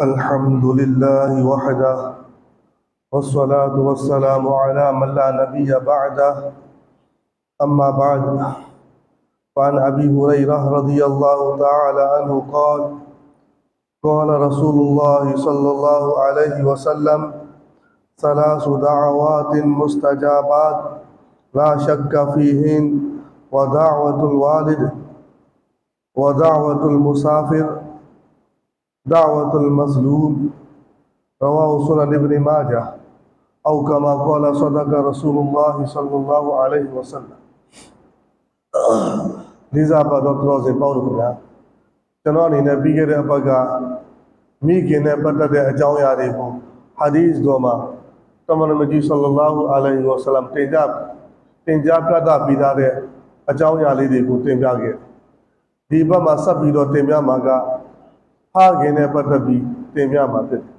الحمد لله وحده والصلاة والسلام على من لا نبي بعده. أما بعد فعن أبي هريرة رضي الله تعالى عنه قال قال رسول الله صلى الله عليه وسلم ثلاث دعوات مستجابات لا شك فيهن ودعوة الوالد ودعوة المسافر دعوت المظلوم، رواه سنن ابن ماجہ او كما قال صدق رسول الله صلی اللہ علیہ وسلم. نیزا پا دکتروں سے پاور کیا چنانی نے بیگر اپگا می کے نے پتہ دے اجاؤں یاری ہوں حدیث دوما، تمن مجی صلی اللہ علیہ وسلم تینجاب تینجاب کا دا پیدا دے اجاؤں یاری دے کو تینجا گئے۔ دیبا ما سب ہی دو تینجا مانگا ဖခင်နဲ့ပတ်သက်ပြီးတင်ပြမှာဖြစ်တယ်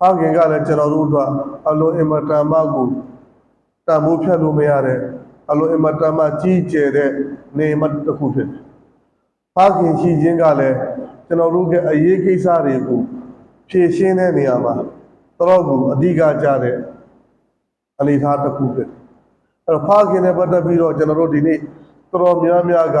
ဖခင်ကလည်းကျွန်တော်တို့အတွက်အလိုအင်မတန်မှကိုတန်ဖိုးဖြတ်လို့မရတဲ့အလိုအင်မတန်မှကြီးကျယ်တဲ့နေမတစ်ခုဖြစ်တယ်။ဖခင်ရှိခြင်းကလည်းကျွန်တော်တို့ရဲ့အရေးကိစ္စတွေကိုဖြေရှင်းတဲ့နေရာမှာတော်တော်ကိုအဓိကကြတဲ့အနေအထားတစ်ခုဖြစ်တယ်။အဲ့တော့ဖခင်နဲ့ပတ်သက်ပြီးတော့ကျွန်တော်တို့ဒီနေ့တော်တော်များများက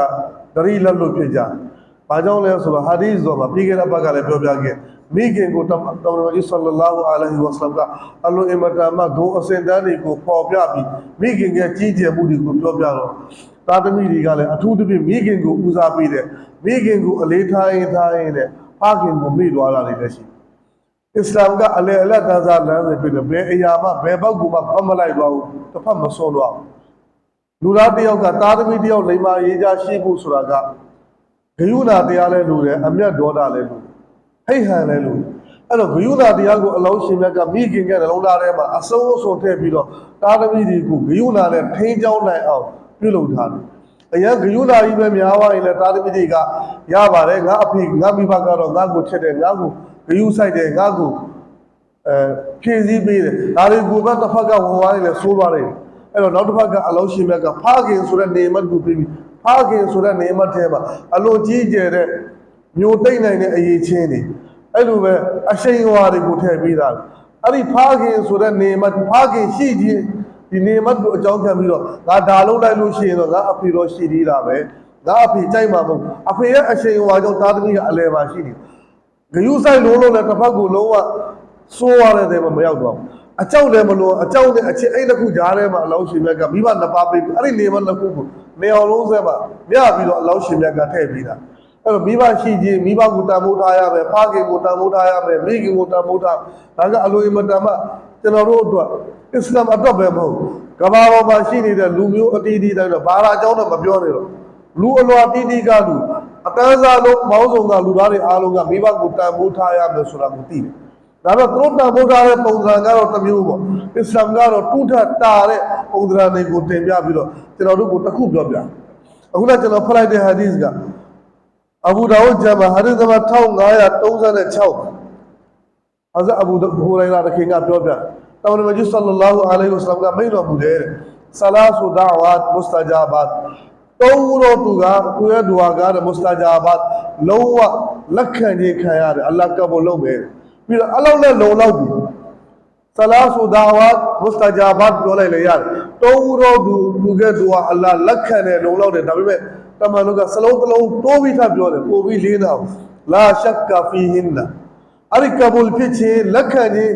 သတိလက်လွတ်ဖြစ်ကြတယ်။ ဘာကြောင့်လဲဆိုတော့ဟာဒီဇ်တော်မှာပြီးခဲ့တဲ့ဘက်ကလည်းပြောပြခဲ့မိခင်ကိုတော်တော်ကြီးဆလ္လာလာဟူအလိုင်ဝါဆလမ်ကအလိုအင်မတန်မှဂုံအစင်တန်းတွေကိုပေါ်ပြပြီးမိခင်ရဲ့ကြီးကျယ်မှုတွေကိုပြောပြတော့သားသမီးတွေကလည်းအထူးသဖြင့်မိခင်ကိုဦးစားပေးတယ်မိခင်ကိုအလေးထားရင်ထားရင်တဲ့ဖခင်ကိုမေ့သွားတာတွေလည်းရှိတယ်အစ္စလာမ်ကအလေအလတ်တန်းစားလမ်းစဉ်ဖြစ်တယ်ဘယ်အရာမှဘယ်ဘောက်ကမှဖတ်မလိုက်တော့ဘူးတစ်ဖက်မစွန့်တော့ဘူးလူသားတစ်ယောက်ကသားသမီးတစ်ယောက်လိမ္မာရေးကြရှိဖို့ဆိုတာက ဂယုဏတရားလဲလို့တယ်အမျက်ဒေါသလဲလို့ဟိတ်ဟန်လဲလို့အဲ့တော့ဂယုဏတရားကိုအလောင်းရှင်မြတ်ကမိခင်ကနှလုံးသားထဲမှာအစိုးအဆုံးထည့်ပြီးတော့သားသမီးတွေကိုဂယုဏနဲ့ထိန်းကျောင်းနိုင်အောင်ပြုလုပ်ထားတယ်အရင်ဂယုဏကြီးပဲများသွားရင်လည်းသားသမီးတွေကရပါတယ်ငါအဖေငါမိဘကတော့ငါ့ကိုချစ်တယ်ငါ့ကိုဂယုဆိုင်တယ်ငါ့ကိုအဲဖြည့်ဆည်းပေးတယ်ဒါတွေကိုပဲတစ်ဖက်ကဝင်သွားနေလဲဆိုးသွားတယ်အဲ့တော့နောက်တစ်ဖက်ကအလောင်းရှင်မြတ်ကဖခင်ဆိုတဲ့နေမတ်ကိုပြီးပြီး ဖခင်ဆိုတဲ့နေမတ်ထဲမှာအလွန်ကြီးကျယ်တဲ့မျိုးသိမ့်နိုင်တဲ့အရေးချင်းတွေအဲ့လိုပဲအရှိန်အဝါတွေကိုထည့်ပေးတာအဲ့ဒီဖခင်ဆိုတဲ့နေမတ်ဖခင်ရှိခြင်းဒီနေမတ်ကိုအကြောင်းပြန်ပြီးတော့ငါဒါလုံးလိုက်လို့ရှိရင်တော့ငါအဖေတော့ရှိသေးတာပဲငါအဖေကြိုက်မှာမဟုတ်အဖေရဲ့အရှိန်အဝါကြောင့်သားသမီးကအလဲပါရှိတယ်ဂယုဆိုင်လုံးလုံးနဲ့တစ်ဖက်ကိုလုံးဝစိုးရတဲ့တဲမှာမရောက်တော့ဘူး အကြောက်လည်းမလို့အကြောက်နဲ့အချင်းအဲ့တစ်ခုကြားထဲမှာအလောင်းရှင်မြတ်ကမိဘနှစ်ပါးပေးပြီးအဲ့ဒီနေမနှစ်ခုကိုနေအောင်လုံးစဲမှာမြပြီးတော့အလောင်းရှင်မြတ်ကထည့်ပြီးတာအဲ့တော့မိဘရှိခြင်းမိဘကိုတန်ဖိုးထားရမယ်ဖခင်ကိုတန်ဖိုးထားရမယ်မိခင်ကိုတန်ဖိုးထားဒါကအလိုအင်မတန်မှကျွန်တော်တို့အတွက်အစ္စလာမ်အတွက်ပဲမဟုတ်ကမ္ဘာပေါ်မှာရှိနေတဲ့လူမျိုးအတီးတီးတိုင်းတော့ဘာသာအကြောင်းတော့မပြောနေတော့လူအလွာတီးတီးကလူအတန်းစားလုံးမောင်းဆောင်ကလူသားတွေအားလုံးကမိဘကိုတန်ဖိုးထားရမယ်ဆိုတာကိုသိတယ် ဒါတော့သူတို့တန်ဖိုးထားတဲ့ပုံစံကတော့တစ်မျိုးပေါ့အစ္စလာမ်ကတော့တူထတာတဲ့ပုံစံတွေကိုတင်ပြပြီးတော့ကျွန်တော်တို့ကိုတစ်ခုပြောပြအခုလည်းကျွန်တော်ဖလိုက်တဲ့ဟာဒီစ်ကအဘူဒါဝုဒ်ဂျမ်မာဟာဒီစ်နံပါတ်1536ပါဟာဇာအဘူဟူရိုင်ရာတခင်ကပြောပြတောင်နမဂျူဆလ္လာလာဟူအလိုင်ဝဆလမ်ကမိန့်တော်မူတယ်ဆလာဆူဒါဝတ်မုစတဂျာဘတ်တုံးတော်သူကသူရဲ့ဒူအာကတဲ့မုစတဂျာဘတ်လုံးဝလက်ခံခြင်းခံရတယ်အလ္လာဟ်ကဘုလုပ်မယ် ပြီးတော့အလောက်နဲ့လုံလောက်ပြီဆလာဆူဒါဝတ်မုစတဂျာဘတ်ပြောလိုက်လေရတယ်တုံးတော်သူသူရဲ့ဒူအာအလ္လာဟ်လက်ခံတယ်လုံလောက်တယ်ဒါပေမဲ့တမန်တော်ကစလုံးတစ်လုံးတိုးပြီးထပ်ပြောတယ်ပို့ပြီးလေးတော့လာရှက်ကဖီဟင်နာအဲ့ဒီကဘုလ်ဖြစ်ခြင်းလက်ခံခြင်း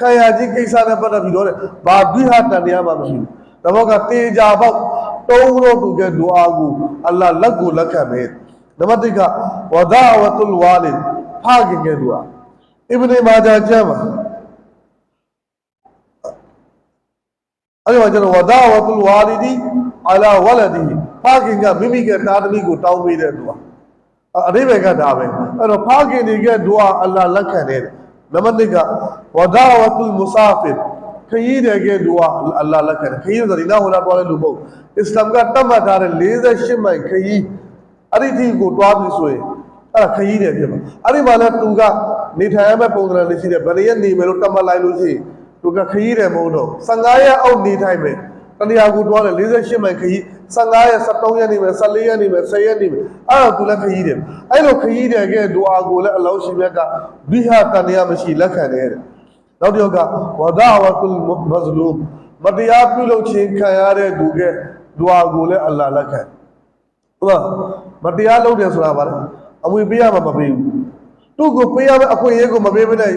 ခံရခြင်းကိစ္စနဲ့ပတ်သက်ပြီးတော့ဘာဘိဟာတန်တရားမှမရှိဘူး။ဒါဘောကတေကြပေါက်တုံးလို့သူကဒူအာကိုအလ္လာဟ်လက်ကိုလက်ခံမယ်။နံပါတ်1ကဝဒါဝတုလ်ဝါလင်ဖခင်ကဒူအာ အစ်ဘနေမာဂျာကျမ်းမှာအဲ့ဒီမှာကျွန်တော်ဝဒါဝတုလ်ဝါလီဒီအလာဝလဒီဖခင်ကမိမိကသားသမီးကိုတောင်းပေးတဲ့ဒူအာ အရိဘေကဒါပဲအဲ့တော့ဖခင်တွေကဒူအာအလ္လာဟ်လက်ခံတယ်နံပါတ်2ကဝဒါဝတုလ်မူဆာဖင်ခရီးတွေကဒူအာအလ္လာဟ်လက်ခံတယ်ခရီးဆိုဒီနာဟိုလာတွားတဲ့လူမဟုတ်အစ္စလာမ်ကတတ်မှတ်ထားတဲ့48မိုင်ခရီးအဲ့ဒီဒီကိုတွားပြီးဆိုရင်အဲ့ဒါခရီးတယ်ဖြစ်မှာအဲ့ဒီမှာလည်းသူကနေထိုင်ရမယ့်ပုံစံလေးရှိတယ်ဗရရက်နေမယ်လို့တတ်မှတ်လိုက်လို့ရှိရင်သူကခရီးတယ်မဟုတ်တော့15ရက်အောက်နေထိုင်မယ်တနေရာကိုတွားတယ်48မိုင်ခရီး15ရက်17ရက်နေမယ်14ရက်နေမယ်10ရက်နေမယ်အဲ့တော့သူလည်းခရီးတယ်အဲ့လိုခရီးတယ်ကဲဒူအာကိုလည်းအလောရှိမြတ်ကဘိဟာတန်ရမရှိလက်ခံတယ်တဲ့နောက်တစ်ယောက်ကဝဒါဝတုလ်မဇလူမ်မတရားပြုလုပ်ခြင်းခံရတဲ့သူကဒူအာကိုလည်းအလ္လာဟ်လက်ခံဟုတ်လားမတရားလုပ်တယ်ဆိုတာဗါလဲ အမွေပေးရမှာမပေးဘူးသူ့ကိုပေးရမယ့်အခွင့်အရေးကိုမပေးဘဲနဲ့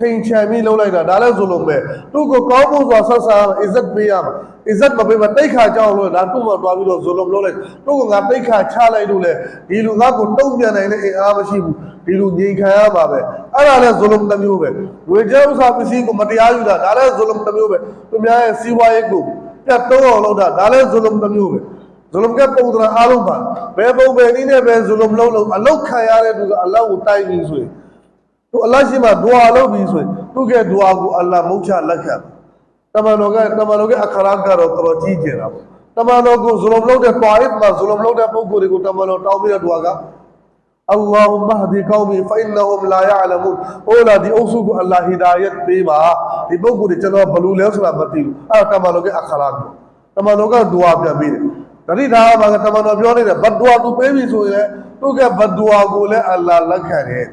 ထိန်ချန်ပြီးလုပ်လိုက်တာဒါလည်းဆိုလို့ပဲသူ့ကိုကောင်းဖို့ဆိုတာဆက်ဆံရမှာအစ္စတ်ပေးရမှာအစ္စတ်မပေးမှာတိတ်ခါကြောင်းလို့ဒါသူ့မှာတွားပြီးတော့ဇလုံးလုပ်လိုက်သူ့ကငါတိတ်ခါချလိုက်လို့လေဒီလူငါ့ကိုတုံ့ပြန်နိုင်တဲ့အင်အားမရှိဘူးဒီလူငြိမ်ခံရမှာပဲအဲ့ဒါလည်းဇလုံးတစ်မျိုးပဲဝေကျဲဥစ္စာပစ္စည်းကိုမတရားယူတာဒါလည်းဇလုံးတစ်မျိုးပဲသူများရဲ့စီးပွားရေးကိုပြတ်တုံးအောင်လုပ်တာဒါလည်းဇလုံးတစ်မျိုးပဲ ဇလုံကပုံသဏ္ဍာန်အားလုံးပါဘယ်ပုံပဲနည်းနဲ့ပဲဇလုံလုံးလုံးအလောက်ခံရတဲ့သူကအလ္လာဟ်ကိုတိုက်ပြီးဆိုရင်သူအလ္လာဟ်ရှိမှဒွါလုပ်ပြီးဆိုရင်သူကဒွါကိုအလ္လာဟ်မုတ်ချလက်ခံတမန်တော်ကတမန်တော်ကအခရာကတော့တော်တော်ကြီးကျယ်တာပေါ့တမန်တော်ကိုဇလုံလုံးတဲ့ပွားရစ်မှာဇလုံလုံးတဲ့ပုံကိုယ်တွေကိုတမန်တော်တောင်းပြီးတော့ဒွါကအလ္လာဟူမဟဒီကောမီဖအင်နဟ um လာယအလမူဟိုလာဒီအုပ်စုကိုအလ္လာဟ်ဟီဒါယတ်ပေးပါဒီပုံကိုယ်တွေကျွန်တော်ဘလူလဲဆိုတာမသိဘူးအဲ့ဒါတမန်တော်ကအခရာကတမန်တော်ကဒွါပြန်ပြီးတယ် တတိထားမှာကတမန်တော်ပြောနေတယ်ဘတ်ဒွါသူပေးပြီဆိုရင်လည်းသူ့ကဘတ်ဒွါကိုလည်းအလ္လာဟ်လက်ခံတယ်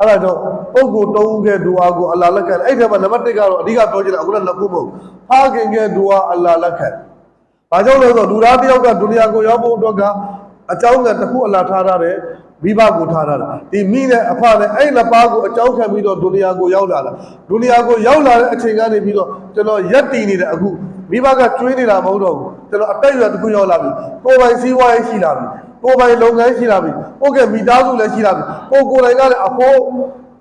အဲ့ဒါကြောင့်ပုဂ္ဂိုလ်တုံးကဒွါကိုအလ္လာဟ်လက်ခံတယ်အဲ့ဒီမှာနံပါတ်1ကတော့အဓိကပြောချင်တာအခုလည်းနှစ်ခုမဟုတ်ဖခင်ကဒွါအလ္လာဟ်လက်ခံဘာကြောင့်လဲဆိုတော့လူသားတစ်ယောက်ကဒုနီယာကိုရောက်ဖို့အတွက်ကအကြောင်းကတစ်ခုအလ္လာဟ်ထားထားတယ် မိဘကိုထားထားတာဒီမိနဲ့အဖနဲ့အဲ့နှစ်ပါးကိုအကြောင်းခံပြီးတော့ဒုနီယာကိုရောက်လာတာဒုနီယာကိုရောက်လာတဲ့အချိန်ကနေပြီးတော့ကျွန်တော်ရက်တည်နေတယ်အခုမိဘကကျွေးနေတာမဟုတ်တော့ဘူးကျွန်တော်အတက်အရွယ်တစ်ခုရောက်လာပြီကိုယ်ပိုင်စည်းဝါးရေးရှိလာပြီကိုယ်ပိုင်လုပ်ငန်းရှိလာပြီကိုယ့်ကမိသားစုလည်းရှိလာပြီကိုယ်ကိုယ်တိုင်ကလည်းအဖို့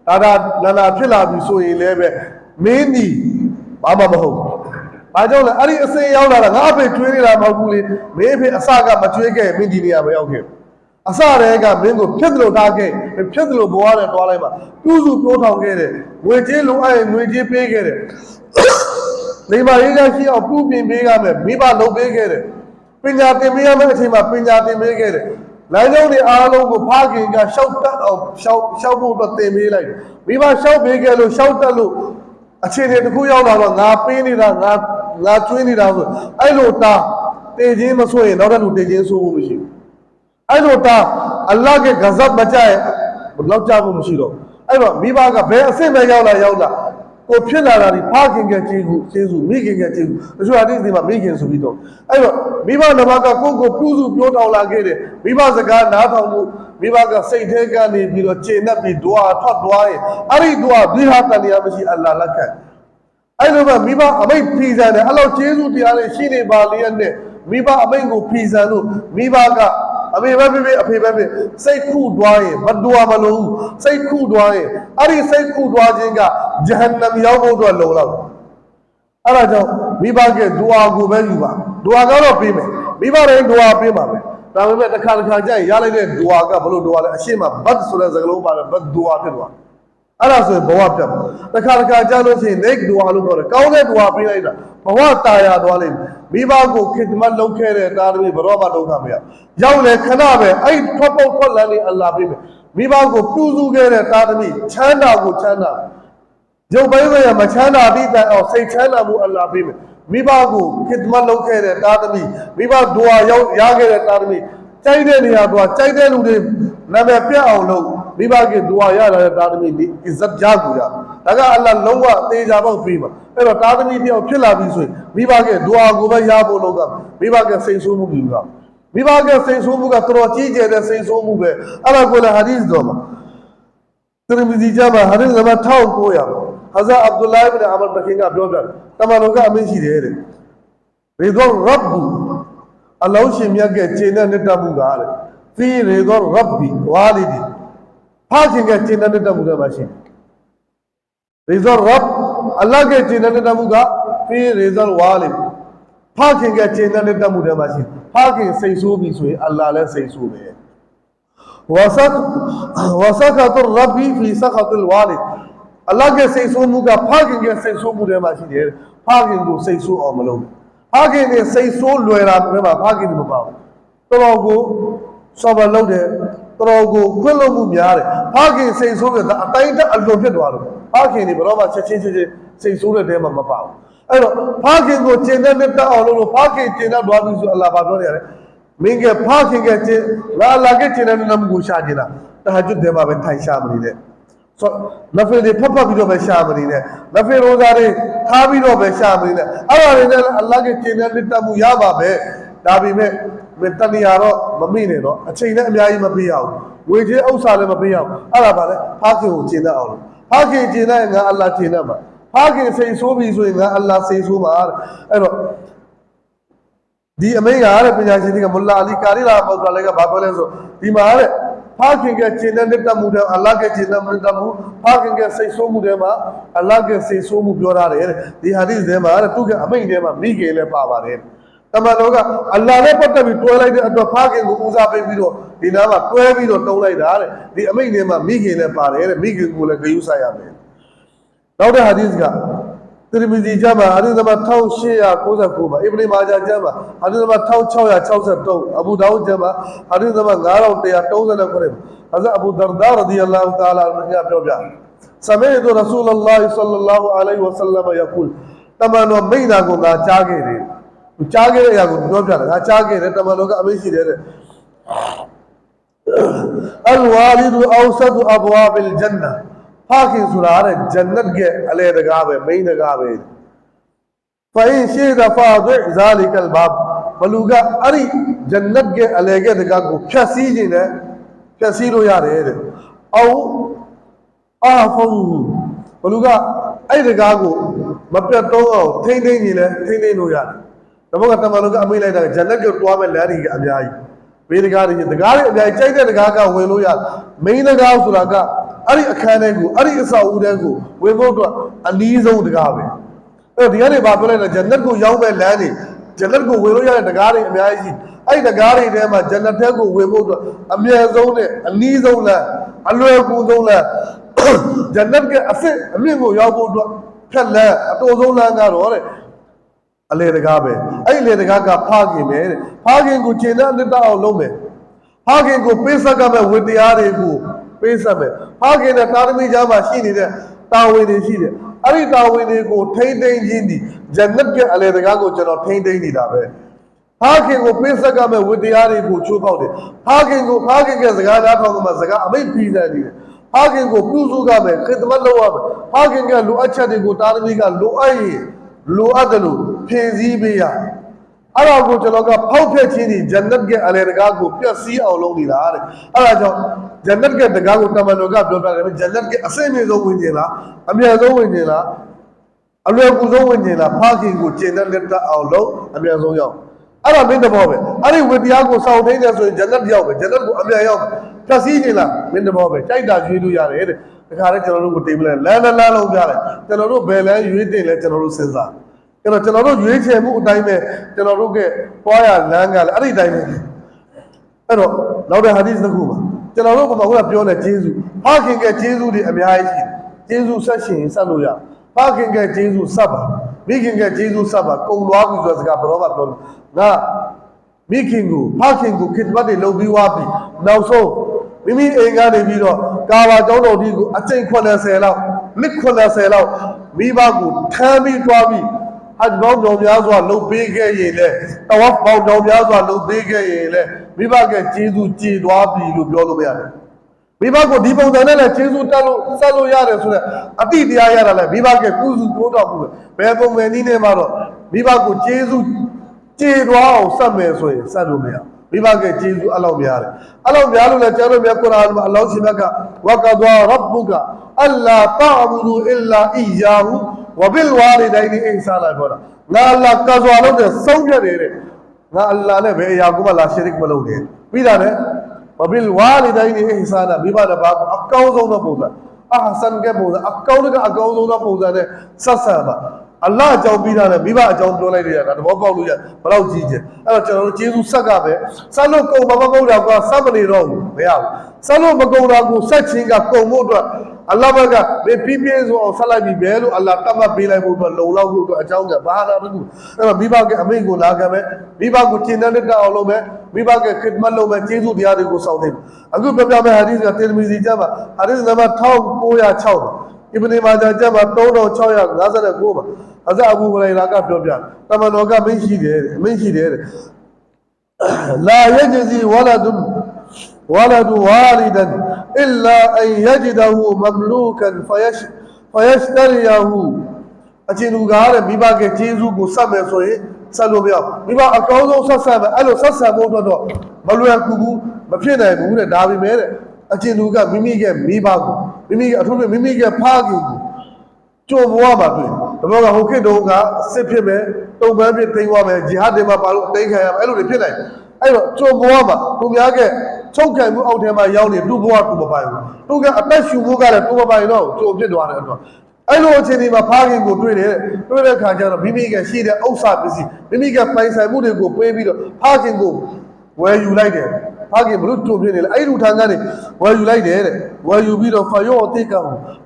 ဒါဒါနာနာဖြစ်လာပြီဆိုရင်လည်းပဲမင်းဒီဘာမှမဟုတ်ဘူးဘာကြောင့်လဲအဲ့ဒီအစင်ရောက်လာတာငါအဖေကျွေးနေတာမဟုတ်ဘူးလေမင်းအဖေအစကမကျွေးခဲ့မင်းဒီနေရာမရောက်ခဲ့ဘူး အစတည်းကမင်းကိုဖြစ်တယ်လို့ထားခဲ့ဖြစ်တယ်လို့ဘဝနဲ့တွားလိုက်မှာပြုစုပြောထောင်ခဲ့တယ်ငွေကြေးလိုအပ်ရင်ငွေကြေးပေးခဲ့တယ်နေမရေးချရှိအောင်ပြုပြင်ပေးရမယ်မိဘလုပ်ပေးခဲ့တယ်ပညာသင်ပေးရမယ့်အချိန်မှာပညာသင်ပေးခဲ့တယ်လမ်းကြောင်းတွေအားလုံးကိုဖခင်ကရှောက်တက်အောင်ရှောက်ရှောက်ဖို့အတွက်သင်ပေးလိုက်တယ်မိဘရှောက်ပေးခဲ့လို့ရှောက်တက်လို့အခြေအနေတစ်ခုရောက်လာတော့ငါပေးနေတာငါငါကျွေးနေတာဆိုအဲ့လိုတာတည်ခြင်းမဆိုရင်နောက်တစ်လူတည်ခြင်းဆိုဖို့မရှိဘူး အဲ့လိုတာအလ္လာဟ်ကဂဇပ်မကြရဲ့လောက်ကြဖို့မရှိတော့အဲ့တော့မိဘကဘယ်အဆင့်ပဲရောက်လာရောက်လာကိုဖြစ်လာတာဒီဖခင်ကကျေးဇူးကျေးဇူးမိခင်ကကျေးဇူးတချို့အတိတ်ဒီမှာမိခင်ဆိုပြီးတော့အဲ့တော့မိဘနှစ်ပါးကကိုယ့်ကိုပြုစုပြောထောင်လာခဲ့တယ်မိဘစကားနားထောင်မှုမိဘကစိတ်ထဲကနေပြီးတော့ကျေနပ်ပြီးဒွါထွက်သွားရင်အဲ့ဒီဒွါဒီဟာတန်တရားမရှိအလ္လာဟ်လက်ခံအဲ့လိုပဲမိဘအမိတ်ဖီဆန်တယ်အဲ့လိုကျေးဇူးတရားတွေရှိနေပါလျက်နဲ့မိဘအမိတ်ကိုဖီဆန်လို့မိဘက အမေပဲဖြစ်ဖြစ်အဖေပဲဖြစ်စိတ်ခုတွားရင်မတွားမလို့စိတ်ခုတွားရင်အဲ့ဒီစိတ်ခုတွားခြင်းကဂျဟန္နမ်ရောက်ဖို့အတွက်လုံလောက်အဲ့ဒါကြောင့်မိဘကဒွါကိုပဲယူပါဒွါကတော့ပေးမယ်မိဘတိုင်းဒွါပေးပါမယ်ဒါပေမဲ့တစ်ခါတစ်ခါကျရင်ရလိုက်တဲ့ဒွါကဘလို့ဒွါလဲအရှိမဘတ်ဆိုတဲ့စကားလုံးပါတယ်ဘတ်ဒွါဖြစ်သွားအဲ့ဒါဆိုရင်ဘဝပြတ်မှာတစ်ခါတစ်ခါကြားလို့ရှိရင် next ဒွါလို့ခေါ်တယ်ကောင်းတဲ့ဒွါပေးလိုက်တာဘဝတာယာသွားလိမ့်မယ် မိဘကိုခိဒမတ်လုပ်ခဲ့တဲ့တာသမီဘရောမှဒုက္ခမရရောက်လေခဏပဲအဲ့ထွက်ပုတ်ထွက်လန်းလေးအလ္လာဟ်ပေးမယ်မိဘကိုပြုစုခဲ့တဲ့တာသမီချမ်းသာကိုချမ်းသာရုပ်ပိုင်းဆိုင်ရာမချမ်းသာသည့်တိုင်အောင်စိတ်ချမ်းသာမှုအလ္လာဟ်ပေးမယ်မိဘကိုခိဒမတ်လုပ်ခဲ့တဲ့တာသမီမိဘဒွါရောက်ရခဲ့တဲ့တာသမီကြိုက်တဲ့နေရာသွားကြိုက်တဲ့လူတွေနာမည်ပြတ်အောင်လုပ်မိဘကဒွါရလာတဲ့တာသမီဒီအစ္စတ်ကြကူရ ဒါကအလ္လာဟ်လုံးဝသေချာပေါက်ပြီးမှာအဲ့တော့တာသမီတယောက်ဖြစ်လာပြီဆိုရင်မိဘကဒွါကိုပဲရဖို့လုပ်ကမိဘကစိတ်ဆိုးမှုပြုကမိဘကစိတ်ဆိုးမှုကတော်တော်ကြီးကျယ်တဲ့စိတ်ဆိုးမှုပဲအဲ့ဒါကိုလည်းဟာဒီသ်တော်မှာတရမီဇီကျမ်းမှာဟာဒီသ်နံပါတ်1900ဟာဇာအဗ်ဒူလာအစ်ဘ်အမရ်ဘခင်ကပြောပြတယ်တမန်တော်ကအမင်းရှိတယ်တဲ့ရီဒွန်ရဘ်ဘူအလောင်းရှင်မြတ်ကကျင့်တဲ့နှစ်တမှုကတဲ့ဖီရီဒွန်ရဘ်ဘီဝါလီဒီဖခင်ကကျင့်တဲ့နှစ်တမှုတွေမှာရှိတယ် ရီဇောရဘ်အလ္လာဟ်ကကျင့်တဲ့နှစ်တမှုကဖီရီဇောဝါလီဖခင်ကကျင့်တဲ့နှစ်တမှုတွေမှာရှိတယ်ဖခင်စိတ်ဆိုးပြီဆိုရင်အလ္လာဟ်လည်းစိတ်ဆိုးပဲဝဆတ်ဝဆကတ်ရဘ်ဘီဖီဆကတ်လ်ဝါလီအလ္လာဟ်ကစိတ်ဆိုးမှုကဖခင်ကစိတ်ဆိုးမှုတွေမှာရှိတယ်ဖခင်ကိုစိတ်ဆိုးအောင်မလုပ်ဘူးဖခင်နဲ့စိတ်ဆိုးလွယ်တာတွေမှာဖခင်တွေမပါဘူးတော်တော်ကိုစော်ဘလုပ်တယ်တော်တော်ကိုခွင့်လွှတ်မှုများတယ်ဖခင်စိတ်ဆိုးတယ်ဒါအတိုင်းတက်အလွန်ဖြစ်သွားလို့ ဖခင်တွေဘယ်တော့မှချက်ချင်းချက်ချင်းစိတ်ဆိုးတဲ့တဲမှာမပါဘူးအဲ့တော့ဖခင်ကိုကျင့်တဲ့နှစ်တက်အောင်လို့လို့ဖခင်ကျင့်တဲ့သွားပြီဆိုအလ္လာဟ်ဘာပြောနေရလဲမင်းကဖခင်ကကျင့်ငါအလ္လာဟ်ကကျင့်တဲ့နမကိုရှာကျင်တာတဟဂျွတ်တဲ့မှာပဲထိုင်ရှာမနေနဲ့ဆိုနဖယ်တွေဖတ်ဖတ်ပြီးတော့ပဲရှာမနေနဲ့နဖယ်ရိုဇာတွေထားပြီးတော့ပဲရှာမနေနဲ့အဲ့ဒါတွေနဲ့အလ္လာဟ်ကကျင့်တဲ့နှစ်တက်မှုရပါပဲဒါပေမဲ့မတဏှာတော့မမိနဲ့တော့အချိန်နဲ့အများကြီးမပေးရဘူးဝေချင်းဥစ္စာလည်းမပေးရဘူးအဲ့ဒါပါလေဖခင်ကိုကျင့်တတ်အောင်လို့ ဖခင်ကျင့်တဲ့ငါအလ္လာဟ်ကျင့်တတ်မှာဖခင်စိတ်ဆိုးပြီဆိုရင်ငါအလ္လာဟ်စိတ်ဆိုးမှာတဲ့အဲ့တော့ဒီအမိန့်ကတဲ့ပညာရှင်တွေကမူလာအလီကာရီလာမောက်တာလည်းကဘာပြောလဲဆိုဒီမှာတဲ့ဖခင်ကကျင့်တဲ့နှစ်သက်မှုတဲ့အလ္လာဟ်ကကျင့်တဲ့နှစ်သက်မှုဖခင်ကစိတ်ဆိုးမှုတွေမှာအလ္လာဟ်ကစိတ်ဆိုးမှုပြောထားတယ်တဲ့ဒီဟာဒီစ်ထဲမှာတဲ့သူကအမိန့်ထဲမှာမိခင်လည်းပါပါတယ်တ မန်တော်ကအလ္လာဟ်နဲ့ပတ်သက်ပြီးတွဲလိုက်တဲ့အတွက်ဖခင်ကိုဦးစားပေးပြီးတော့ဒီနားမှာတွဲပြီးတော့တုံးလိုက်တာတဲ့ဒီအမိန့်ထဲမှာမိခင်လည်းပါတယ်တဲ့မိခင်ကိုလည်းဂရုစိုက်ရမယ်နောက်တဲ့ဟာဒီစ်ကတိရမီဇီကျမ်းမှာဟာဒီသမား1899မှာအစ္စမာဂျာကျမ်းမှာဟာဒီသမား1663အဘူဒါဝုဒ်ကျမ်းမှာဟာဒီသမား9139မှာဟာဇာအဘူဒါရဒါရဒီအလ္လာဟူတာအာလာကပြောပြစမေတုရဆူလလာဟ်ဆလ္လာလာဟူအလိုင်ဝဆလမ်ယကူလ်တမန်တော်မိန့်တာကိုငါကြားခဲ့တယ်သူ ကြားခဲ့တဲ့အရာကိုပြောပြတယ်ငါကြားခဲ့တယ်တမန်တော်ကအမေရှိတယ်တဲ့အလ်ဝါလီဒူအောဆဒူအဘဝါဘ်အလ်ဂျန်နာဖခင်ဆိုတာတဲ့ဂျန်နတ်ရဲ့အလဲတကားပဲမိန်းတကားပဲဖိုင်ရှိဒဖာဒ်ဇာလီကလ်ဘာဘဘလူကအဲ့ဒီဂျန်နတ်ရဲ့အလဲကတကားကိုဖြတ်စည်းခြင်းနဲ့ဖြတ်စည်းလို့ရတယ်တဲ့အောအာဖုံဘလူကအဲ့ဒီ တကားကိုမပြတ်တော့အောင်ထိမ့်သိမ့်နေလဲထိမ့်သိမ့်လို့ရတယ်ဒါမှမဟုတ်တမန်တော်ကအမိန့်လိုက်တာဂျန်နတ်ကိုတွားမဲ့လမ်းကြီးကအများကြီးဘေးတကားတွေတကားတွေအများကြီးကြိုက်တဲ့တကားကဝင်လို့ရမိန်းတကားဆိုတာကအဲ့ဒီအခန်းထဲကိုအဲ့ဒီအဆောက်အဦထဲကိုဝင်ဖို့အတွက်အနည်းဆုံးတကားပဲအဲ့ဒီကနေဘာပြောလိုက်လဲဂျန်နတ်ကိုရောက်မဲ့လမ်းတွေဂျန်နတ်ကိုဝင်လို့ရတဲ့တကားတွေအများကြီးရှိအဲ့ဒီတကားတွေထဲမှာဂျန်နတ်ထဲကိုဝင်ဖို့အတွက်အမြဲဆုံးနဲ့အနည်းဆုံးလမ်းအလွယ်ကူဆုံးလမ်းဂျန်နတ်ကအစ်စ်အမြင့်ကိုရောက်ဖို့အတွက်ဖြတ်လမ်းအတော်ဆုံးလမ်းကတော့တဲ့ အလေတကားပဲအဲ့ဒီလေတကားကဖခင်ပဲတဲ့ဖခင်ကိုခြေနဲ့အနှစ်တအောင်လုပ်မယ်ဖခင်ကိုပေးဆက်ကမဲ့ဝတ္တရားတွေကိုပေးဆက်မယ်ဖခင်နဲ့တာသမီကြားမှာရှိနေတဲ့တာဝန်တွေရှိတယ်အဲ့ဒီတာဝန်တွေကိုထိမ့်သိမ့်ခြင်းဒီဂျန်နတ်ရဲ့အလေတကားကိုကျွန်တော်ထိမ့်သိမ့်နေတာပဲဖခင်ကိုပေးဆက်ကမဲ့ဝတ္တရားတွေကိုချိုးဖောက်တယ်ဖခင်ကိုဖခင်ကစကားသားထောင်းကမှစကားအမိတ်ပြီးတယ်နေတယ်ဖခင်ကိုပြုစုကမယ်ခေတ္တမလုပ်ရမယ်ဖခင်ကလိုအပ်ချက်တွေကိုတာသမီကလိုအပ်ရင်လိုအပ်တယ်လို့ ဖြည့်ဆည်းပေးရအဲ့ဒါကိုကျွန်တော်ကဖောက်ဖျက်ခြင်းဒီဂျန်နတ်ရဲ့အလေတကားကိုပြည့်စည်အောင်လုပ်နေတာတဲ့အဲ့ဒါကြောင့်ဂျန်နတ်ရဲ့တကားကိုတမန်တော်ကပြောပြတယ်ဂျန်နတ်ရဲ့အစိမ့်အမြင့်ဆုံးဝင်ခြင်းလားအမြတ်ဆုံးဝင်ခြင်းလားအလွယ်ကူဆုံးဝင်ခြင်းလားဖခင်ကိုကျင့်တဲ့လက်တအောင်လုပ်အမြတ်ဆုံးရောက်အဲ့ဒါမင်းတဘောပဲအဲ့ဒီဝိတရားကိုစောင့်သိနေဆိုရင်ဂျန်နတ်ရောက်ပဲဂျန်နတ်ကိုအမြတ်ရောက်ဖြတ်စည်းခြင်းလားမင်းတဘောပဲကြိုက်တာရွေးလို့ရတယ်တဲ့တခါလဲကျွန်တော်တို့ကိုတေးမလဲလမ်းလမ်းလမ်းလုံးပြတယ်ကျွန်တော်တို့ဘယ်လမ်းရွေးတင်လဲကျွန်တော်တို့စဉ်းစား အဲ့တော့ကျွန်တော်တို့ရွေးချယ်မှုအတိုင်းပဲကျွန်တော်တို့ကပွားရလမ်းကလည်းအဲ့ဒီအတိုင်းပဲအဲ့တော့နောက်တဲ့ဟာဒီစ်တစ်ခုပါကျွန်တော်တို့ကမှခုနပြောတဲ့ဂျေဇုဖခင်ကဂျေဇုတွေအများကြီးရှိတယ်ဂျေဇုဆက်ရှင်ဆက်လို့ရဖခင်ကဂျေဇုဆက်ပါမိခင်ကဂျေဇုဆက်ပါကုံသွားပြီဆိုတဲ့စကားဘရောကပြောလို့ငါမိခင်ကိုဖခင်ကိုခစ်ပတ်တွေလုပ်ပြီးွားပြီနောက်ဆုံးမိမိအိမ်ကနေပြီးတော့ကာဘာကျောင်းတော်ကြီးကိုအကျိန်80လောက်လစ်80လောက်မိဘကိုထမ်းပြီးတွားပြီး ဟတ်ဘောင်းတော်များစွာလှုပ်ပေးခဲ့ရင်လေတဝတ်ပေါင်းတော်များစွာလှုပ်ပေးခဲ့ရင်လေမိဘကကျေးဇူးကြည်သွားပြီလို့ပြောလို့မရတယ်မိဘကိုဒီပုံစံနဲ့လည်းကျေးဇူးတက်လို့ဆက်လို့ရတယ်ဆိုတော့အတိတရားရတာလဲမိဘကကုစုတိုးတော့ဘူးဘယ်ပုံပဲနည်းနဲ့မှတော့မိဘကိုကျေးဇူးကြည်သွားအောင်ဆက်မယ်ဆိုရင်ဆက်လို့မရဘူးမိဘကကျေးဇူးအလောက်များတယ်အလောက်များလို့လည်းကျမ်းတော်မြတ်ကုရ်အာန်မှာအလောရှင်မြတ်ကဝကဒွာရဘ်ဘူကအလ္လာတာအဘူဒူအလ္လာအီယာဟူ ဝဘိလ်ဝါလီဒိုင်နီအင်ဆာလာပြောတာငါအလ္လာကဇွာလို့တဲ့ဆုံးဖြတ်တယ်တဲ့ငါအလ္လာနဲ့ဘယ်အရာကိုမှလာရှရစ်မလုပ်နဲ့ပြီးတာနဲ့ဝဘိလ်ဝါလီဒိုင်နီအင်ဆာလာမိဘတစ်ပါးအကောင်းဆုံးသောပုံစံအာဆန်ကပုံစံအကောင်းကအကောင်းဆုံးသောပုံစံနဲ့ဆက်ဆံပါအလ္လာအကြောင်းပြီးတာနဲ့မိဘအကြောင်းပြောလိုက်တယ်ကသဘောပေါက်လို့ရဘယ်လောက်ကြီးကျယ်အဲ့တော့ကျွန်တော်တို့ကျေးဇူးဆက်ကပဲဆက်လို့ကုံမမကုံတာကဆက်မနေတော့ဘူးမရဘူးဆက်လို့မကုံတာကိုဆက်ချင်းကကုံဖို့အတွက် အလ္လာဟ်ဘက်ကမင်းပြည့်ပြည့်စုံအောင်ဆက်လိုက်ပြီပဲလို့အလ္လာဟ်တတ်မှတ်ပေးလိုက်ဖို့အတွက်လုံလောက်ဖို့အတွက်အကြောင်းကဘာသာတခုအဲ့တော့မိဘကအမိန့်ကိုလာခံမယ်မိဘကိုကျင့်တဲ့တက်အောင်လုပ်မယ်မိဘကခစ်မတ်လုပ်မယ်ကျေးဇူးတရားတွေကိုစောင့်နေအခုပြပြမဲ့ဟာဒီစ်ကတေမီစီကျမ်းမှာဟာဒီစ်နံပါတ်1906အစ်မနီမာဂျာကျမ်းမှာ3659မှာအဇအဘူဟူရိုင်ရာကပြောပြတယ်တမန်တော်ကမင်းရှိတယ်အမင်းရှိတယ်လာယဂျဇီဝလာဒုဝလာဒုဝါလီဒန် إلا أن يجده مملوكا فيش فيشتريه အချင်းလူကားတဲ့မိဘကကျေးဇူးကိုဆက်မယ်ဆိုရင်ဆက်လို့မရဘူးမိဘအကောင်းဆုံးဆက်ဆက်မယ်အဲ့လိုဆက်ဆက်ဖို့အတွက်တော့မလွယ်ကူဘူးမဖြစ်နိုင်ဘူးတဲ့ဒါပေမဲ့တဲ့အချင်းလူကမိမိရဲ့မိဘကိုမိမိကအထူးဖြင့်မိမိရဲ့ဖခင်ကိုကြိုးဘွားမှာတွေ့တဘောကဟိုခေတ်တုန်းကစစ်ဖြစ်မယ်တုံပန်းဖြစ်တိမ်သွားမယ်ဂျီဟာဒင်မှာပါလို့အသိခံရမယ်အဲ့လိုတွေဖြစ်နိုင်တယ်အဲ့တော့ကြိုးဘွားမှာသူများက ချုပ်ခံမှုအောက်ထဲမှာရောက်နေသူ့ဘွားသူ့မပိုင်ဘူးသူကအသက်ရှူဖို့ကလည်းသူ့မပိုင်တော့ကြိုးဖြစ်သွားတယ်အဲ့တော့အဲ့လိုအခြေအနေမှာဖခင်ကိုတွေ့တယ်တွေ့တဲ့ခါကျတော့မိမိကရှိတဲ့ဥစ္စာပစ္စည်းမိမိကပိုင်ဆိုင်မှုတွေကိုပေးပြီးတော့ဖခင်ကိုဝယ်ယူလိုက်တယ်ဖခင်ဘလို့တုံပြနေလဲအဲ့လူထံကနေဝယ်ယူလိုက်တယ်တဲ့ဝယ်ယူပြီးတော့ဖယောအတိတ်က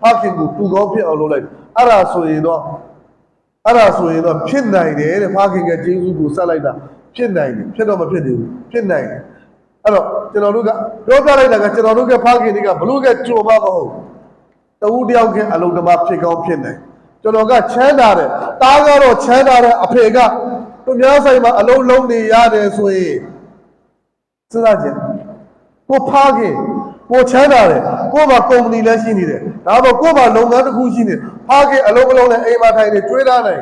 ဖခင်ကိုတူကောင်းဖြစ်အောင်လုပ်လိုက်အဲ့ဒါဆိုရင်တော့အဲ့ဒါဆိုရင်တော့ဖြစ်နိုင်တယ်တဲ့ဖခင်ကကျေးဇူးကိုဆက်လိုက်တာဖြစ်နိုင်တယ်ဖြစ်တော့မဖြစ်သေးဘူးဖြစ်နိုင်တယ် အဲ့တော့ကျွန်တော်တို့ကပြောပြလိုက်တာကကျွန်တော်တို့ကဖခင်တွေကဘလို့ကကြိုမမဟုတ်ဘူးတဝူတယောက်ကအလုံးတမဖြစ်ကောင်းဖြစ်နေကျွန်တော်ကချမ်းသာတယ်တားကတော့ချမ်းသာတဲ့အဖေကသူများဆိုင်မှာအလုံးလုံးနေရတယ်ဆိုရင်စဉ်းစားကြည့်ကိုဖားခင်ကိုချမ်းသာတယ်ကို့မှာကုမ္ပဏီလည်းရှိနေတယ်ဒါပေါ့ကို့မှာလုပ်ငန်းတစ်ခုရှိနေဖားခင်အလုံးအလုံးနဲ့အိမ်မှာထိုင်နေကျွေးထားနိုင်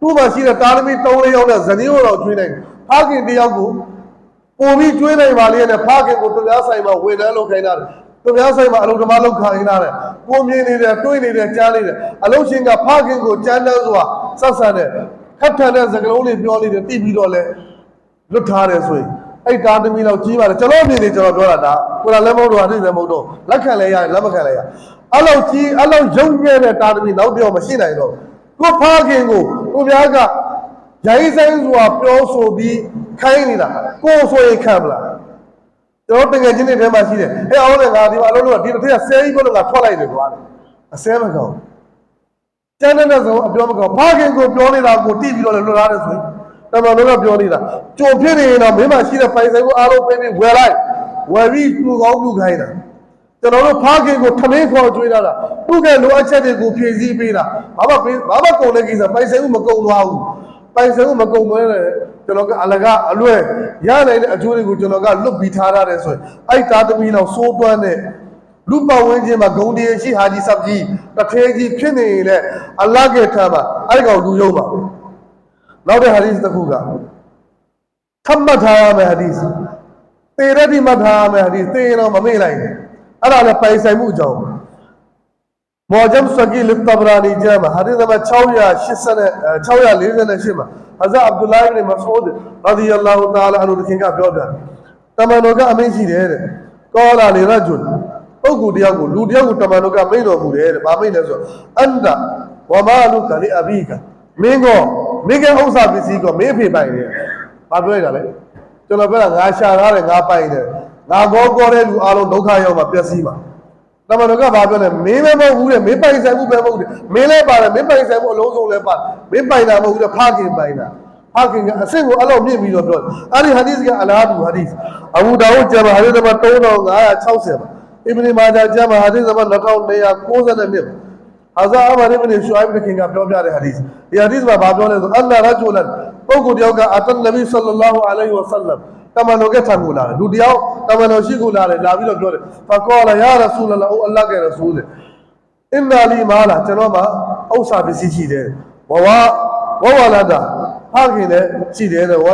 သူ့မှာရှိတဲ့တာသမီ၃လေးယောက်နဲ့ဇနီးတို့တော့ကျွေးနိုင်ဖားခင်တယောက်ကို ပုံပြီးကျွေးနိုင်ပါလေနဲ့ဖခင်ကိုတရားဆိုင်မှာဝေဒန်းလုပ်ခိုင်းတာတရားဆိုင်မှာအလုံးဓမ္မလုပ်ခိုင်းတာတဲ့ကိုမြင်နေတယ်တွေးနေတယ်ကြားနေတယ်အလုံးရှင်ကဖခင်ကိုကြမ်းတမ်းစွာဆက်ဆံတဲ့ခက်ထန်တဲ့စကားလုံးတွေပြောနေတယ်တိပြီးတော့လဲလွတ်ထားတယ်ဆိုရင်အဲ့တာသမီးတော့ကြီးပါတယ်ကျွန်တော်အမြင်နေကျွန်တော်ပြောတာဒါကိုယ်လည်းမဟုတ်တော့အတိလည်းမဟုတ်တော့လက်ခံလဲရတယ်လက်မခံလဲရအဲ့လောက်ကြီးအဲ့လောက်ရုံညံ့တဲ့တာသမီးနောက်ပြောမရှိနိုင်တော့ကိုဖခင်ကိုကိုများက ရိုင်းဆိုင်စွာပြောဆိုပြီးခိုင်းနေတာကိုယ်ဆိုရင်ခံမလားကျွန်တော်တကယ်ချင်းတွေထဲမှာရှိတယ်အဲအောင်လည်းငါဒီမှာအလုံးလုံးကဒီတစ်ထက်ကဆဲကြီးဘလို့ငါထွက်လိုက်တယ်ကွာအဆဲမကောင်းကျန်တဲ့ဆုံးအပြောမကောင်းဘာခင်ကိုပြောနေတာကိုတိပြီးတော့လည်းလွတ်လာတယ်ဆိုရင်တမန်တော်ကပြောနေတာကြုံဖြစ်နေရင်တော့မင်းမရှိတဲ့ပိုင်ဆိုင်ကိုအားလုံးပေးပြီးဝယ်လိုက်ဝယ်ပြီးသူကောင်းပြုခိုင်းတာကျွန်တော်တို့ဖားခင်ကိုထမင်းခေါ်ကျွေးလာတာသူ့ကလိုအပ်ချက်တွေကိုဖြည့်ဆည်းပေးတာဘာမှပေးဘာမှကုန်တဲ့ကိစ္စပိုင်ဆိုင်မှုမကုန်သွားဘူး ပိုင်ဆိုင်မှုမကုန်မဲနဲ့ကျွန်တော်ကအလကအလွဲရနိုင်တဲ့အကျိုးတွေကိုကျွန်တော်ကလွတ်ပြီးထားရတယ်ဆိုရင်အဲ့တာသမီးတော့စိုးတွန်းတဲ့လူပဝန်းကျင်မှာဂုံတရရှိဟာဒီဆပ်ကြီးတစ်ထဲကြီးဖြစ်နေရင်လည်းအလကထမ်းမှာအဲ့ကောင်လူယုံပါနောက်တဲ့ဟာဒီတစ်ခုကသတ်မှတ်ထားရမယ်ဟာဒီတေရတိမှတ်ထားရမယ်ဟာဒီတေရင်တော့မမေ့လိုက်နဲ့အဲ့ဒါလည်းပိုင်ဆိုင်မှုအကြောင်း معجم صغير للطبراني جامع حديث نمبر 680 648မှာဟဇာအဗ်ဒူလာအစ်ဘ်မဆူဒ်ရဒီအလ္လာဟူတာအာလာအန်ဟူခင်ကပြောပြတယ်တမန်တော်ကအမင်းရှိတယ်တဲ့ကောလာလေရဂျွန်ပုဂ္ဂိုလ်တယောက်ကိုလူတယောက်ကိုတမန်တော်ကမိန့်တော်မူတယ်တဲ့ဗာမိန့်တယ်ဆိုအန်တာဝမာလူကလီအဘီကမင်းကောမင်းကဥစ္စာပစ္စည်းကောမင်းအဖေပိုင်တယ်ဘာပြောရတာလဲကျွန်တော်ပြောတာငါရှာထားတယ်ငါပိုင်တယ်ငါကောကောတဲ့လူအားလုံးဒုက္ခရောက်မှာပျက်စီးမှာ တမန်တော်ကဘာပြောလဲမင်းလည်းမဟုတ်ဘူးတဲ့မင်းပိုင်ဆိုင်မှုပဲမဟုတ်ဘူးမင်းလည်းပါတယ်မင်းပိုင်ဆိုင်မှုအလုံးစုံလည်းပါမင်းပိုင်တာမဟုတ်ဘူးတဲ့ဖခင်ပိုင်တာဖခင်ကအစ်စ်ကိုအဲ့လိုမြင့်ပြီးတော့ပြောတယ်အဲ့ဒီဟာဒီသ်ကအလားတူဟာဒီသ်အဘူဒါဝုဒ်ကျမ်းမှာဟာဒီသ်မှာ3560ပါအစ်ဘနီမာဂျာကျမ်းမှာဟာဒီသ်မှာ2292ပါဟာဇာအမာရ်အစ်ဘနီရှူအိုင်ဘ်ခင်ကပြောပြတဲ့ဟာဒီသ်ဒီဟာဒီသ်မှာဘာပြောလဲဆိုအလ္လာရဂျူလန်ပုဂ္ဂိုလ်တယောက်ကအတန်နဗီဆလ္လာလာဟူအလိုင်ဝဆလမ် တမန်တော်ကထံကိုလာတယ်လူတယောက်တမန်တော်ရှိကိုလာတယ်လာပြီးတော့ပြောတယ်ဖကောလာယာရဆူလလာအိုအလ္လာဟ်ကရဆူလအင်နာလီမာလာကျွန်တော်မှာဥစ္စာပစ္စည်းရှိတယ်ဝဝဝဝလာတာဖခင်လည်းရှိတယ်တဲ့ဝ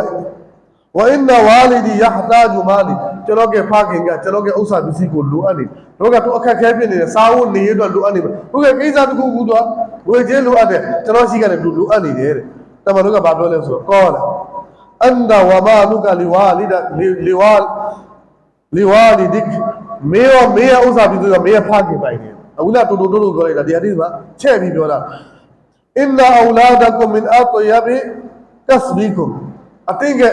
ဝအင်နဝါလီဒီယဟတာဂျူမာလီကျွန်တော်ကဖခင်ကကျွန်တော်ကဥစ္စာပစ္စည်းကိုလိုအပ်နေတို့ကတော့အခက်ခဲဖြစ်နေတယ်စားဖို့နေရတော့လိုအပ်နေတယ်တို့ကကိစ္စတစ်ခုခုတော့ဝေချင်းလိုအပ်တယ်ကျွန်တော်ရှိကလည်းလိုအပ်နေတယ်တဲ့တမန်တော်ကဘာပြောလဲဆိုတော့ကောလာ أنت ومالك لوالدك لوال لوالدك မင်းရောမင်းရဲ့ဥစ္စာပြီးတော့မင်းရဲ့ဖခင်ပိုင်တယ်အခုနတူတူတူတူပြောလိုက်တာဒီဟာဒီမှာချဲ့ပြီးပြောတာအင်နာအူလာဒကုမင်အတယဘီကစဘီကုမ်အတင်းက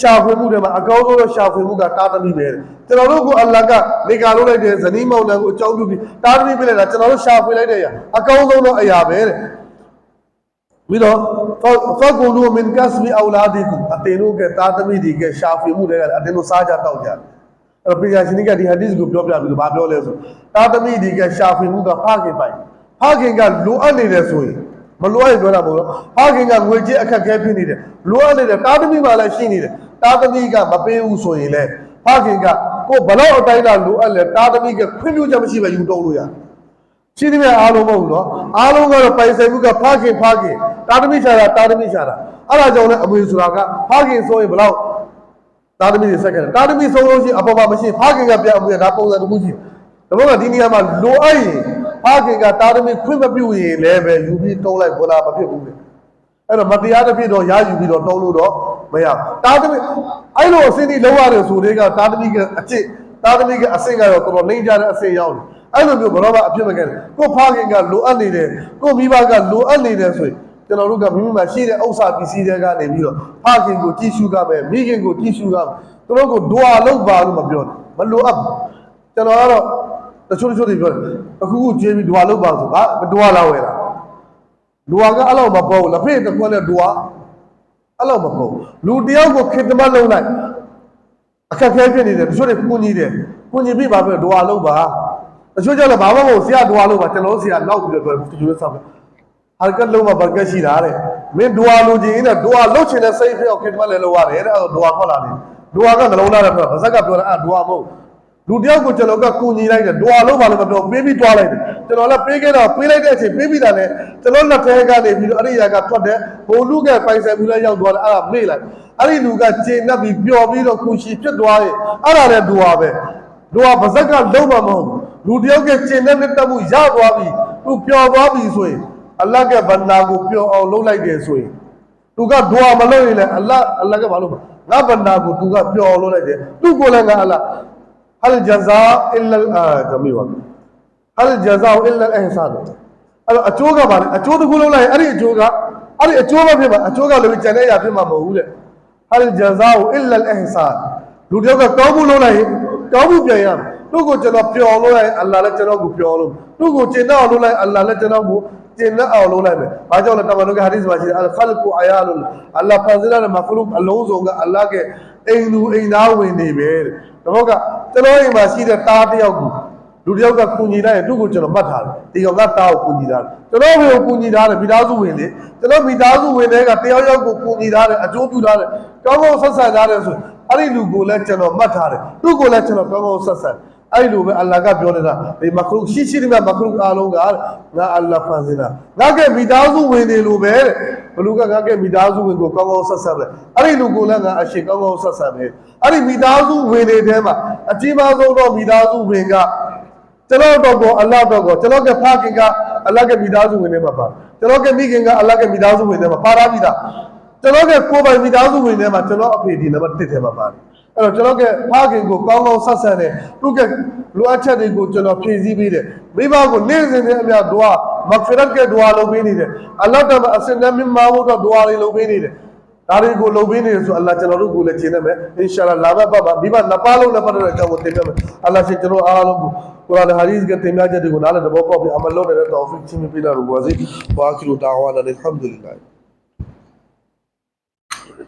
ရှာဖွေမှုတွေမှာအကောင်းဆုံးရှာဖွေမှုကတာသမီပဲကျွန်တော်တို့ကအလ္လာဟ်ကနေကာလို့လိုက်တဲ့ဇနီးမောင်နှံကိုအကြောင်းပြုပြီးတာသမီပြလိုက်တာကျွန်တော်တို့ရှာဖွေလိုက်တဲ့အရာအကောင်းဆုံးသောအရာပဲတဲ့ ပြီးတော့ဖကူလူမင်ကစဘီအောလာဒီကုအတေတို့ကတာသမီတွေကရှာဖွေမှုတွေကအတေတို့စားကြတောက်ကြတယ်အဲ့တော့ပိယာရှင်ကဒီဟာဒီစ်ကိုပြောပြပြီးတော့ဗာပြောလဲဆိုတာသမီတွေကရှာဖွေမှုကဖခင်ပိုင်ဖဖခင်ကလိုအပ်နေတယ်ဆိုရင်မလိုအပ်ရင်ပြောတာမဟုတ်တော့ဖခင်ကငွေကြေးအခက်အခဲဖြစ်နေတယ်လိုအပ်နေတယ်တာသမီမှလည်းရှိနေတယ်တာသမီကမပေးဘူးဆိုရင်လည်းဖခင်ကကိုဘလောက်အတိုင်းတာလိုအပ်လဲတာသမီကခွင့်ပြုချက်မရှိပဲယူတော့လို့ရတယ် ရှင်းသမျှအားလုံးမဟုတ်ဘူးနော်အားလုံးကတော့ပိုင်ဆိုင်မှုကဖခင်ဖခင်တာသမီရှာတာတာသမီရှာတာအဲ့ဒါကြောင့်လည်းအမွေဆိုတာကဖခင်ဆိုရင်ဘယ်လောက်တာသမီတွေဆက်ခဲ့တယ်တာသမီဆုံးလို့ရှိရင်အပေါ်မှာမရှိဖခင်ကပြန်အမွေဒါပုံစံတစ်ခုရှိတယ်ဒါပေမဲ့ဒီနေရာမှာလိုအပ်ရင်ဖခင်ကတာသမီခွင့်မပြုရင်လည်းပဲယူပြီးတုံးလိုက်ဘလာမဖြစ်ဘူးလေအဲ့တော့မတရားတစ်ဖြစ်တော့ရယူပြီးတော့တုံးလို့တော့မရဘူးတာသမီအဲ့လိုအစင်းကြီးလုံးရတယ်ဆိုတဲ့ကတာသမီကအကျစ်တာသမီကအစင်းကတော့တော်တော်လိမ့်ကြတဲ့အစင်းရောက်တယ် အဲ့လိုမျိုးဘရောမအဖြစ်မခဲ့တယ်ကိုဖခင်ကလိုအပ်နေတယ်ကိုမိဘကလိုအပ်နေတယ်ဆိုရင်ကျွန်တော်တို့ကမိမိမှာရှိတဲ့ဥစ္စာပစ္စည်းတွေကနေပြီးတော့ဖခင်ကိုကြည့်ရှုကမယ်မိခင်ကိုကြည့်ရှုကမယ်သူတို့ကိုဒွါလောက်ပါလို့မပြောနဲ့မလိုအပ်ဘူးကျွန်တော်ကတော့တချို့တချို့တွေပြောတယ်အခုခုကျေးပြီးဒွါလောက်ပါဆိုဟာဒွါလာဝယ်တာဒွါကအဲ့လောက်မပေါ့ဘူးလက်ဖေးတစ်ခွက်နဲ့ဒွါအဲ့လောက်မပေါ့ဘူးလူတယောက်ကိုခေတ္တမလုံးလိုက်အခက်အခဲဖြစ်နေတယ်တချို့တွေကုညီတယ်ကုညီပြီးပါပဲဒွါလုံးပါ တချို့ကျတော့ဘာမှမဟုတ်ဆရာဒွါလုံးပါကျွန်တော်တို့ဆရာနောက်ပြီးတော့တချို့ဆောက်တယ်ဟာကတ်လုံးမှာဘကက်ရှိတာတဲ့မင်းဒွါလိုချင်ရင်ဒွါလုတ်ချင်တဲ့စိတ်ဖြစ်အောင်ခင်မလဲလို့ရတယ်တဲ့အဲ့ဒါဒွါထွက်လာတယ်ဒွါကနှလုံးသားနဲ့ပြောဗဇက်ကပြောတာအဲ့ဒွါမဟုတ်လူတယောက်ကိုကျွန်တော်ကကုညီလိုက်တယ်ဒွါလုံးပါလို့မပြောပေးပြီးတွားလိုက်တယ်ကျွန်တော်လည်းပေးခဲ့တော့ပေးလိုက်တဲ့အချိန်ပေးပြီးတာနဲ့ကျွန်တော်လက်ထဲကနေပြီးတော့အဲ့ဒီຢာကထွက်တယ်ဘိုလ်လူကပိုင်ဆိုင်မှုလည်းရောက်သွားတယ်အဲ့ဒါမေ့လိုက်အဲ့ဒီလူကကျေနပ်ပြီးပျော်ပြီးတော့ခုရှိဖြစ်သွားရင်အဲ့ဒါလည်းဒွါပဲလူကပါဇက်ကလုံးမမဟုတ်ဘူး လူတယောက်ကကျင်တဲ့နဲ့တက်မှုရသွားပြီသူပျော်သွားပြီဆိုရင်အလတ်ကဘန္နာကိုပျော်အောင်လုပ်လိုက်တယ်ဆိုရင်သူကဒွါမလုပ်ရင်လည်းအလတ်အလတ်ကဘာလို့ငါဘန္နာကိုသူကပျော်အောင်လုပ်လိုက်တယ်သူကိုလည်းငါအလတ်ဟလ်ဂျဇာအလ်အာဒမီဝဟလ်ဂျဇာအလ်အဟ်ဆန်အဲ့တော့အကျိုးကပါလေအကျိုးတစ်ခုလုပ်လိုက်ရင်အဲ့ဒီအကျိုးကအဲ့ဒီအကျိုးမဖြစ်ပါအကျိုးကလည်းကျန်တဲ့အရာဖြစ်မှာမဟုတ်ဘူးတဲ့ဟလ်ဂျဇာအလ်အဟ်ဆန်လူတယောက်ကကောင်းမှုလုပ်လိုက်ရင် ကောင်းမှုပြန်ရမယ်သူ့ကိုကျွန်တော်ပျော်လို့လိုက်ရင်အလ္လာဟ်လည်းကျွန်တော်ကိုပျော်လို့သူ့ကိုကျင့်တတ်အောင်လုပ်လိုက်ရင်အလ္လာဟ်လည်းကျွန်တော်ကိုကျင့်တတ်အောင်လုပ်လိုက်မယ်။ဘာကြောင့်လဲတမန်တော်ကဟာဒီစ်မှာရှိတယ်အလ်ခလ်ကူအယာလုအလ္လာဟ်ဖန်ဆင်းတဲ့မခလုကအလုံးစုံကအလ္လာဟ်ကအိမ်လူအိမ်သားဝင်နေပဲတဲ့။ဒါတော့ကကျွန်တော်အိမ်မှာရှိတဲ့တားတစ်ယောက်ကိုလူတစ်ယောက်ကကူညီလိုက်ရင်သူ့ကိုကျွန်တော်မှတ်ထားတယ်ဒီကောင်ကတားကိုကူညီထားတယ်ကျွန်တော်ဘယ်ကိုကူညီထားတယ်မိသားစုဝင်လေကျွန်တော်မိသားစုဝင်တွေကတယောက်ယောက်ကိုကူညီထားတယ်အကျိုးပြုထားတယ်ကောင်းကောင်းဆက်ဆံထားတယ်ဆိုရင် အဲ့ဒီလူကိုလည်းကျွန်တော်မှတ်ထားတယ်သူ့ကိုလည်းကျွန်တော်ကောင်းကောင်းဆက်ဆံအဲ့ဒီလိုပဲအလ္လာဟ်ကပြောနေတာဒီမခလုရှိရှိတဲ့မခလုအားလုံးကငါအလ္လာဟ်ဖန်ဆင်းတာငါကမိသားစုဝင်တွေလိုပဲတဲ့ဘလူကငါကမိသားစုဝင်ကိုကောင်းကောင်းဆက်ဆံတယ်အဲ့ဒီလူကိုလည်းငါအရှိကောင်းကောင်းဆက်ဆံတယ်အဲ့ဒီမိသားစုဝင်တွေထဲမှာအကြီးမားဆုံးတော့မိသားစုဝင်ကကျွန်တော်တော့ကိုအလ္လာဟ်တော့ကိုကျွန်တော်ကဖခင်ကအလ္လာဟ်ကမိသားစုဝင်တွေမှာပါကျွန်တော်ကမိခင်ကအလ္လာဟ်ကမိသားစုဝင်တွေမှာပါရပြီသား ကျွန်တော်ကကိုယ်ပိုင်မိသားစုဝင်တွေမှာကျွန်တော်အဖေဒီနံပါတ်1ထဲမှာပါတယ်အဲ့တော့ကျွန်တော်ကဖခင်ကိုကောင်းကောင်းဆက်ဆံတယ်သူကလိုအပ်ချက်တွေကိုကျွန်တော်ဖြည့်ဆည်းပေးတယ်မိဘကိုနေ့စဉ်နဲ့အမျှဒွါမဂ်ဖီရတ်ကဒွါလုပ်ပေးနေတယ်အလ္လာဟ်တမအစင်နမင်မာဖို့တော့ဒွါတွေလုပ်ပေးနေတယ်ဒါတွေကိုလုပ်ပေးနေတယ်ဆိုအလ္လာဟ်ကျွန်တော်တို့ကိုလည်းရှင်းနေမယ်အင်ရှာလာလာမပတ်ပါမိဘနှစ်ပါးလုံးနဲ့ပတ်သက်တဲ့အကြောင်းကိုသင်ပြမယ်အလ္လာဟ်ရှင်ကျွန်တော်အားလုံးကိုကုရ်အာန်ဟာဒီသ်ကသင်ပြချက်တွေကိုနားလည်သဘောပေါက်ပြီးအမလုပ်နေတဲ့တောဖီချင်းပြလာလို့ပါစေဘာကီလိုတာဝါလာလ်ဟမ်ဒူလ illah